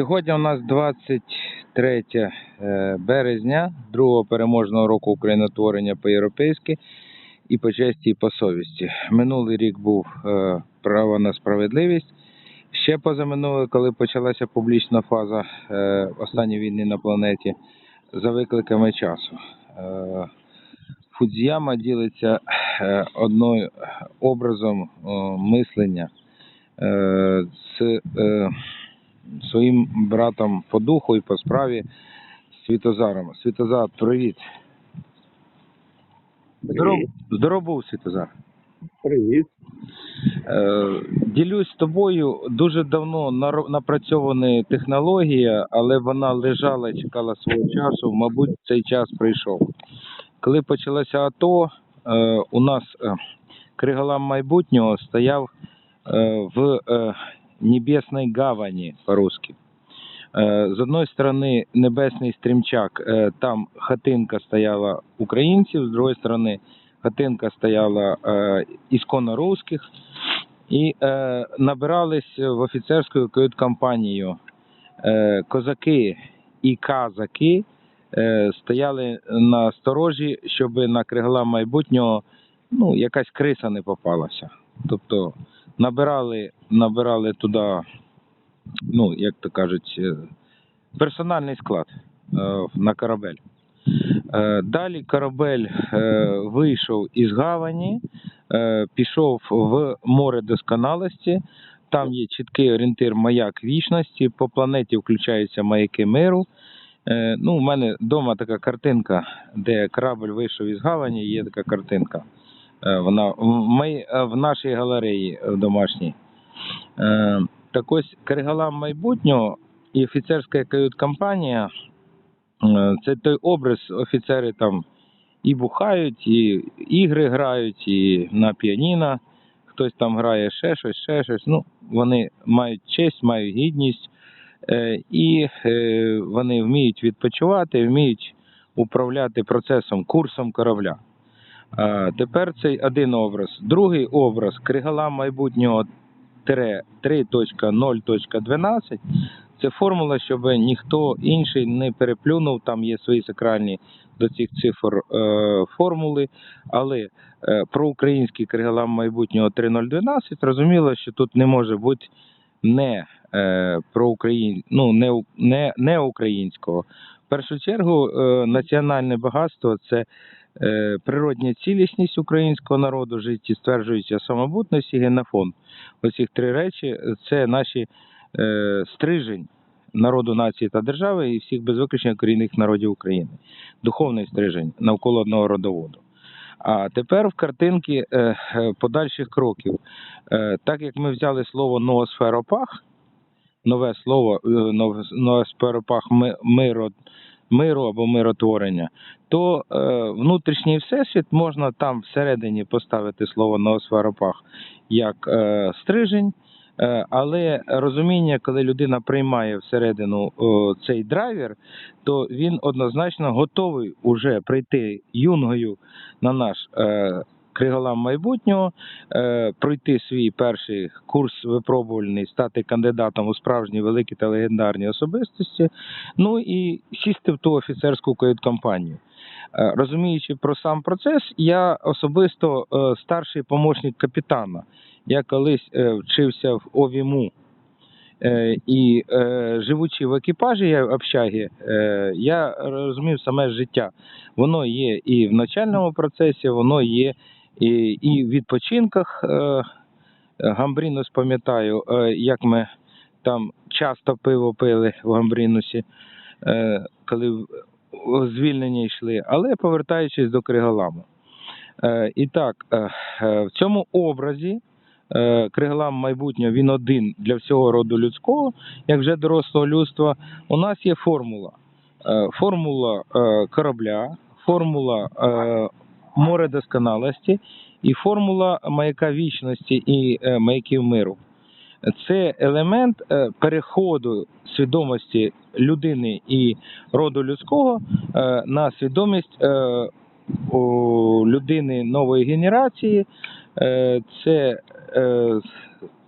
Сьогодні у нас 23 е, березня, другого переможного року українотворення по-європейськи і по честі, і по совісті. Минулий рік був е, право на справедливість. Ще позаминулий, коли почалася публічна фаза е, останньої війни на планеті за викликами часу. Фудзіяма ділиться одною образом мислення з своїм братом по духу і по справі Світозаром. Світозар, привіт. Здоров, здоров був, Світозар. Привіт. Е, ділюсь з тобою дуже давно напрацьована технологія, але вона лежала, чекала свого часу. Мабуть, цей час прийшов. Коли почалося АТО, е, у нас е, криголам майбутнього стояв в Небесній гавані по-русски. Е, З одної сторони, небесний стрімчак, е, там хатинка стояла українців, з другої сторони, хатинка стояла е, ісконно русських, і набирались в офіцерську кают-компанію козаки і казаки стояли на сторожі, щоб на кригла майбутнього ну, якась криса не попалася. Тобто набирали, набирали туди, ну, як то кажуть, е, персональний склад е, на корабель. Е, Далі корабель вийшов із гавані, пішов в море досконалості. Там є чіткий орієнтир маяк вічності. По планеті включаються маяки миру. Ну, у мене вдома така картинка, де корабль вийшов із гавані, є така картинка. Е, Вона в, е, в нашій галереї е, домашній. Так ось Кригалам майбутнього і офіцерська кают-компанія Це той образ, офіцери там і бухають, і ігри грають, і на піаніно. Хтось там грає ще щось, ще щось. Ну, вони мають честь, мають гідність, і вони вміють відпочивати, вміють управляти процесом, курсом корабля. Тепер цей один образ. Другий образ Кригала майбутнього 3.0.12 це формула, щоб ніхто інший не переплюнув. Там є свої сакральні до цих цифр е, формули. Але е, про український кригалам майбутнього 3012 зрозуміло, що тут не може бути не е, про Україн, ну не, не, не українського. В першу чергу, е, національне багатство це природня цілісність українського народу, життєстверджуюча самобутність і генофонд. Оці три речі це наші е, стрижень народу, нації та держави і всіх без виключення корінних народів України. Духовний стрижень навколо одного родоводу. А тепер в картинки е, е, подальших кроків. Е, так як ми взяли слово ноосферопах, нове слово е, ноосферопах ми- миро, миру або миротворення, то е, внутрішній всесвіт можна там всередині поставити слово ноосферопах як е, стрижень. Е, Але розуміння, коли людина приймає всередину о, цей драйвер, то він однозначно готовий уже прийти юнгою на наш е, криголам майбутнього, е, пройти свій перший курс випробувальний, стати кандидатом у справжні великі та легендарні особистості, ну і сісти в ту офіцерську кают-компанію. Е, Розуміючи про сам процес, я особисто е, старший помічник капітана. Я колись вчився в ОВІМУ. І живучи в екіпажі е, я розумів саме життя. Воно є і в навчальному процесі, воно є і, і в відпочинках. Е, Гамбрінус пам'ятаю, е, як ми там часто пиво пили в Гамбрінусі, е, коли звільнення йшли, але повертаючись до Криголаму. Е, і так, в цьому образі Криголам майбутнього він один для всього роду людського, як вже дорослого людства. У нас є формула. Формула корабля, формула море досконалості і формула маяка вічності і е, маяків миру. Це елемент е, переходу свідомості людини і роду людського е, на свідомість людини нової генерації. Це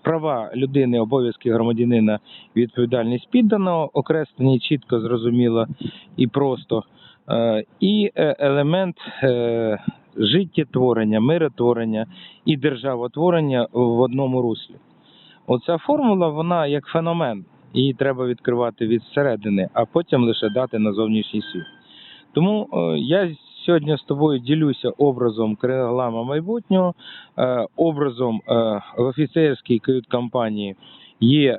права людини, обов'язки громадянина, відповідальність підданого, окреслені чітко, зрозуміло і просто. Е, І е, елемент е, життєтворення, миротворення і державотворення в одному руслі. Оця формула, вона як феномен. Її треба відкривати від середини, а потім лише дати на зовнішній світ. Тому я сьогодні з тобою ділюся образом криголама майбутнього, образом в офіцерській кают-компанії є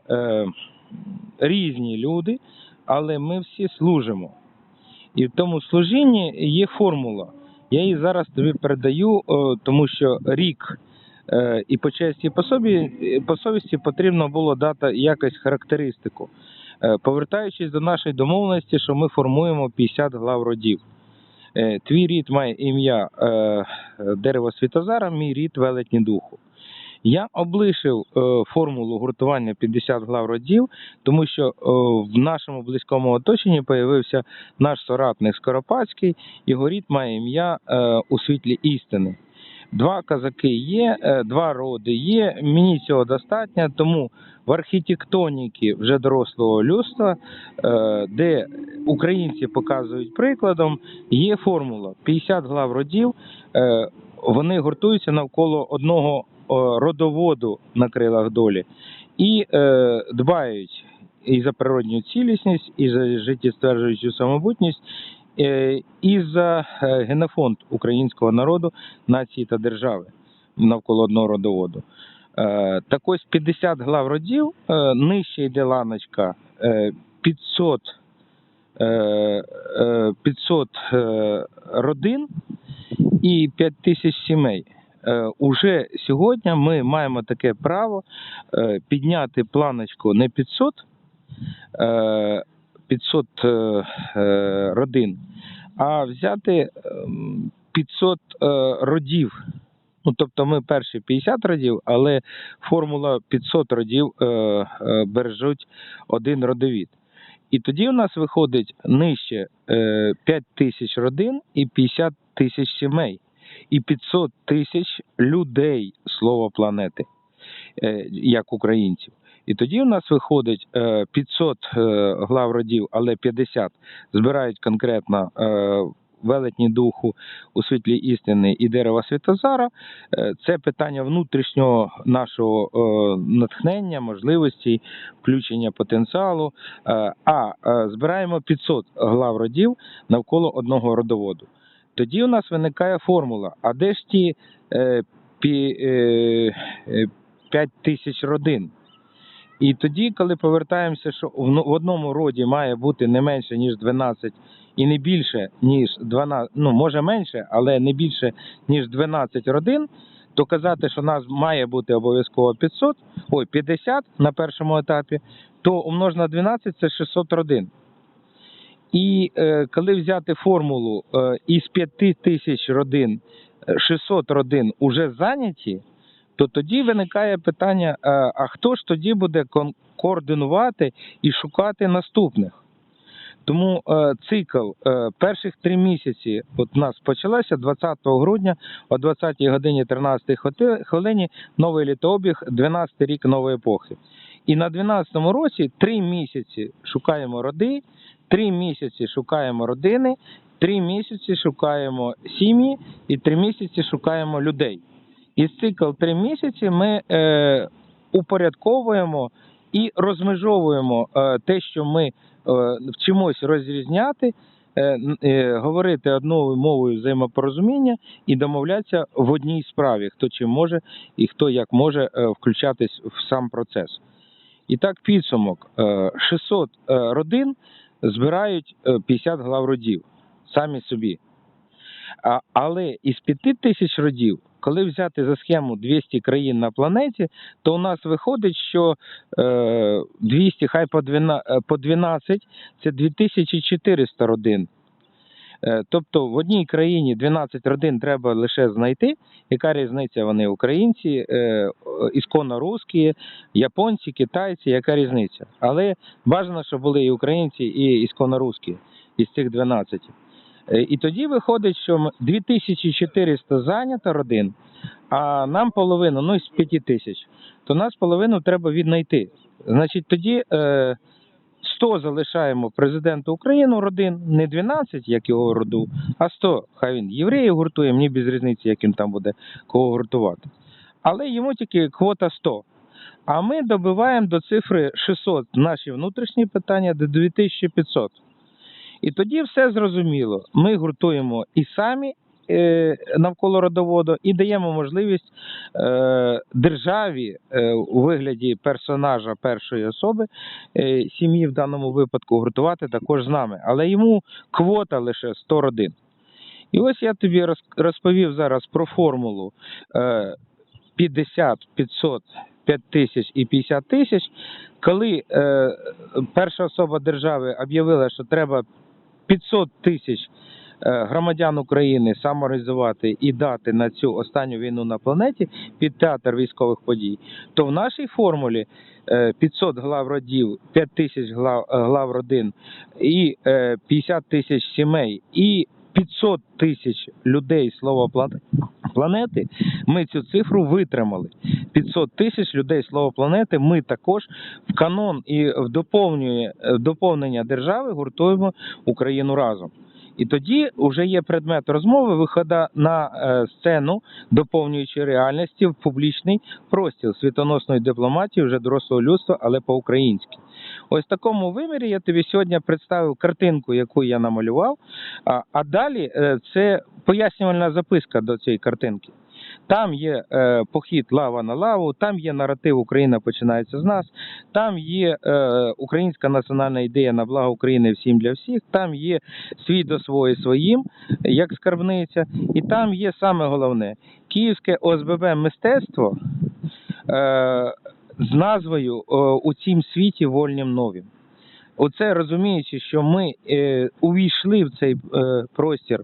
різні люди, але ми всі служимо. І в тому служінні є формула. Я її зараз тобі передаю, е, тому що рік е, і по честі, і по, собі, по совісті потрібно було дати якось характеристику. Е, Повертаючись до нашої домовленості, що ми формуємо 50 глав родів. Твій рід має ім'я е, Світозара, мій рід велетні духу. Я облишив е, формулу гуртування 50 глав родів, тому що е, в нашому близькому оточенні появився наш соратник Скоропадський, його рід має ім'я е, у світлі істини. Два казаки є, два роди є. Мені цього достатньо, тому в архітектоніки вже дорослого людства, де українці показують прикладом, є формула 50 глав родів. Вони гуртуються навколо одного родоводу на крилах долі і е, дбають і за природню цілісність, і за життєстверджуючу самобутність, е, і за е, генофонд українського народу, нації та держави навколо одного родоводу. Е, так ось 50 глав родів, е, нижче йде ланочка е, 500, е, е, 500 е, родин і 5 тисяч сімей. Е, Уже сьогодні ми маємо таке право е, підняти планочку не 500, е, 500 е, родин, а взяти ем, 500 е, родів. Ну, тобто ми перші 50 родів, але формула 500 родів бережуть один родовід. І тоді у нас виходить нижче е, 5 тисяч родин і 50 тисяч сімей, і 500 тисяч людей слова планети, е, як українців. І тоді у нас виходить е, 500 е, глав родів, але 50 збирають конкретно е, велетні духу у світлі істини і дерева Святозара. Е, Це питання внутрішнього нашого е, натхнення, можливості, включення потенціалу. Е, А е, збираємо 500 глав родів навколо одного родоводу. Тоді у нас виникає формула: а де ж ті е, пі, е, е, 5 тисяч родин? І тоді, коли повертаємося, що в ну- одному роді має бути не менше, ніж 12, і не більше, ніж 12, ну може менше, але не більше, ніж 12 родин, то казати, що нас має бути обов'язково 500, ой, 50 на першому етапі, то умнож на 12 це 600 родин. І е, коли взяти формулу е, із 5 тисяч родин, е, 600 родин уже зайняті, то тоді виникає питання: е, а хто ж тоді буде координувати і шукати наступних? Тому е, цикл е, перших три місяці от у нас почалося 20 грудня о 20 годині 13 хоти- хвилині новий літообіг, 12 рік нової епохи. І на 12 році три місяці шукаємо роди, три місяці шукаємо родини, три місяці шукаємо сім'ї і три місяці шукаємо людей. І цикл три місяці ми е, упорядковуємо і розмежовуємо е, те, що ми е, вчимось розрізняти, е, е, говорити одною мовою взаємопорозуміння і домовлятися в одній справі, хто чим може і хто як може е, включатись в сам процес. І так, підсумок: Е, 600 е, родин збирають е, 50 глав родів самі собі. Але із 5 тисяч родів, коли взяти за схему 200 країн на планеті, то у нас виходить, що е, 200, хай по 12, е, по 12 це 2400 родин. Е, Тобто в одній країні 12 родин треба лише знайти. Яка різниця? Вони українці, е, ісконно русські, японці, китайці, яка різниця? Але бажано, щоб були і українці, і ісконно русські із цих 12. Е, І тоді виходить, що 2400 зайнято родин, а нам половину, ну з 5 тисяч, то нас половину треба віднайти. Значить, тоді 100 залишаємо президенту України родин, не 12, як його роду, а 100. Хай він євреїв гуртує, мені без різниці, як він там буде кого гуртувати. Але йому тільки квота 100. А ми добиваємо до цифри 600 наші внутрішні питання до 2500. І тоді все зрозуміло. Ми гуртуємо і самі навколо родоводу, і даємо можливість е, державі е, у вигляді персонажа першої особи е, сім'ї в даному випадку гуртувати також з нами. Але йому квота лише 100 родин. І ось я тобі розповів зараз про формулу е, 50, 500, 5 тисяч і 50 тисяч. Коли е, перша особа держави об'явила, що треба 500 тисяч е, громадян України самоорганізувати і дати на цю останню війну на планеті під театр військових подій, то в нашій формулі е, 500 глав родів, 5 тисяч глав, е, глав родин і е, 50 тисяч сімей і 500 тисяч людей план- планети, ми цю цифру витримали. 500 тисяч людей слова планети. Ми також в канон і в доповнення держави гуртуємо Україну разом. І тоді вже є предмет розмови виходу на е, сцену, доповнюючи реальності в публічний простір світоносної дипломатії вже дорослого людства, але по-українськи. Ось в такому вимірі я тобі сьогодні представив картинку, яку я намалював. А, а далі е, це пояснювальна записка до цієї картинки. Там є е, похід лава на лаву, там є наратив Україна починається з нас, там є е, українська національна ідея на благо України всім для всіх, там є свій до свої своїм, як скарбниця, і там є саме головне київське ОСББ мистецтво е, з назвою е, у цім світі вольнім новім. Оце розуміючи, що ми е, увійшли в цей е, простір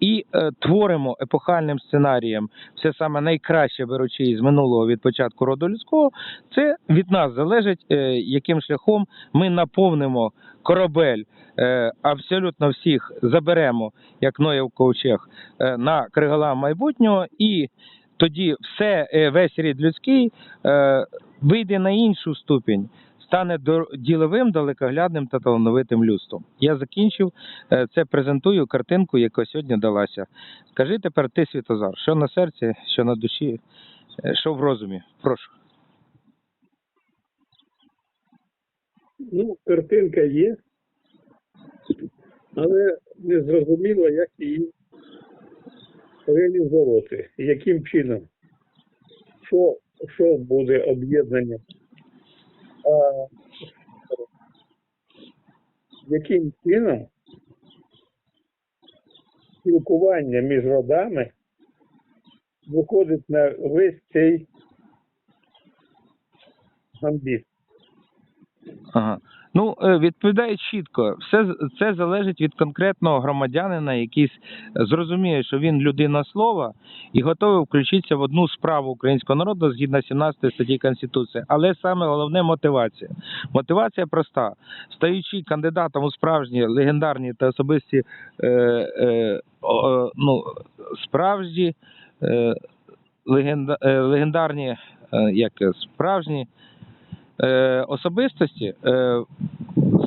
і е, творимо епохальним сценарієм. Все саме найкраще беручи із минулого від початку роду людського, це від нас залежить, е, яким шляхом ми наповнимо корабель. е, Абсолютно всіх заберемо, як Ноєв ковчег, е, на кригола майбутнього, і тоді все, е, весь рід людський е, вийде на іншу ступінь, стане діловим, далекоглядним та талановитим людством. Я закінчив е, це, презентую картинку, яка сьогодні далася. Скажи тепер ти, Світозар, що на серці, що на душі, е, що в розумі? Прошу. Ну, картинка є, але не зрозуміло, як її реалізовувати, яким чином, що, що буде об'єднання, яким чином спілкування між родами виходить на весь цей гамбіт. Ага. Ну, е, відповідає чітко. Все це залежить від конкретного громадянина, який зрозуміє, що він людина слова і готовий включитися в одну справу українського народу згідно 17 статті Конституції. Але саме головне мотивація. Мотивація проста. Стаючи кандидатом у справжні легендарні та особисті е, е, о, ну, справжні е, легенда, е, легендарні, е, як е, справжні е, особистості, е,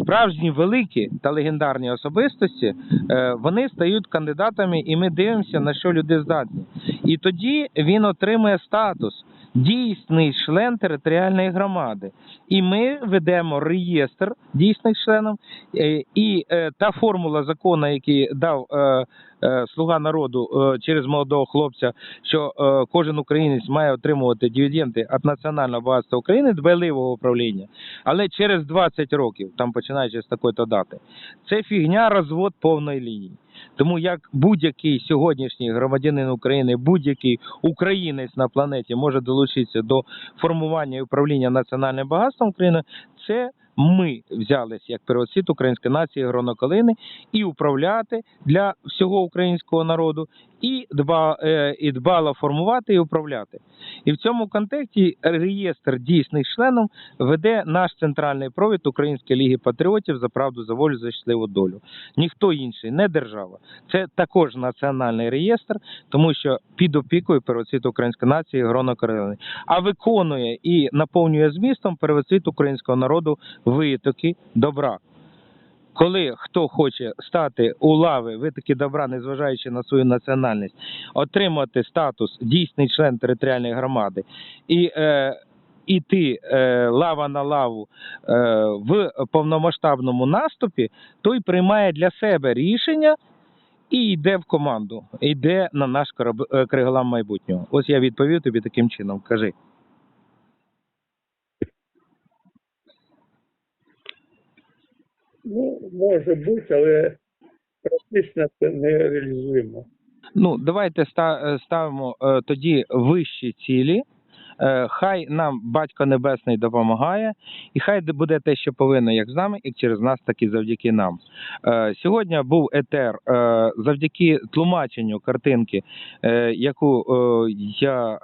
справжні великі та легендарні особистості, е, вони стають кандидатами, і ми дивимося, на що люди здатні. І тоді він отримує статус дійсний член територіальної громади. І ми ведемо реєстр дійсних членів, е, і е, та формула закону, який дав е, слуга народу через молодого хлопця, що кожен українець має отримувати дивіденди від національного багатства України дбайливого управління, але через 20 років, там починаючи з такої то дати, це фігня розвод повної лінії. Тому як будь-який сьогоднішній громадянин України, будь-який українець на планеті може долучитися до формування і управління національним багатством України, це ми взялись як первоцвіт української нації Гроноколини і управляти для всього українського народу і, дба, е, і дбало формувати і управляти. І в цьому контексті реєстр дійсних членів веде наш центральний провід Української ліги патріотів за правду, за волю, за щасливу долю. Ніхто інший, не держава. Це також національний реєстр, тому що під опікою первоцвіт української нації Грона Карелини, а виконує і наповнює змістом первоцвіт українського народу витоки добра. Коли хто хоче стати у лави витоки добра, незважаючи на свою національність, отримати статус дійсний член територіальної громади і е, іти е, лава на лаву е, в повномасштабному наступі, той приймає для себе рішення і йде в команду, йде на наш е, криголам майбутнього. Ось я відповів тобі таким чином. Кажи. Може бути, але практично це не реалізуємо. Ну, давайте е, ставимо е, тоді вищі цілі. Е, Хай нам батько небесний допомагає, і хай буде те, що повинно, як з нами, і через нас, так і завдяки нам. Сьогодні був етер завдяки тлумаченню картинки, яку я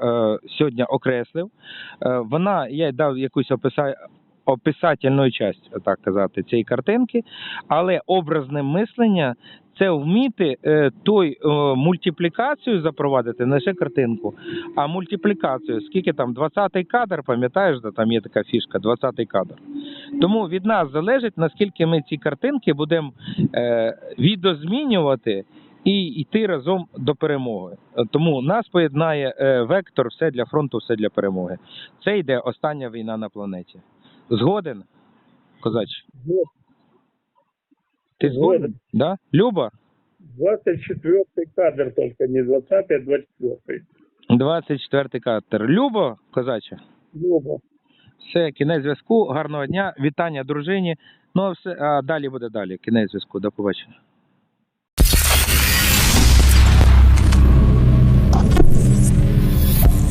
сьогодні окреслив. Вона я дав якусь описа... описательну часть, так казати, цієї картинки, але образне мислення це вміти е, той е, мультиплікацію запровадити, не лише картинку, а мультиплікацію. Скільки там 20-й кадр, пам'ятаєш, де там є така фішка, 20-й кадр. Тому від нас залежить, наскільки ми ці картинки будемо е, відозмінювати і йти разом до перемоги. Тому нас поєднає вектор все для фронту, все для перемоги. Це йде остання війна на планеті. Згоден, козач? Ти згоден? Згоден. Да? Люба? 24-й кадр только, не 20-й, а 24-й. 24 катер. Любо, козаче. Люба. Все, кінець зв'язку. Гарного дня. Вітання дружині. Ну, а все, а далі буде далі. Кінець зв'язку. До побачення.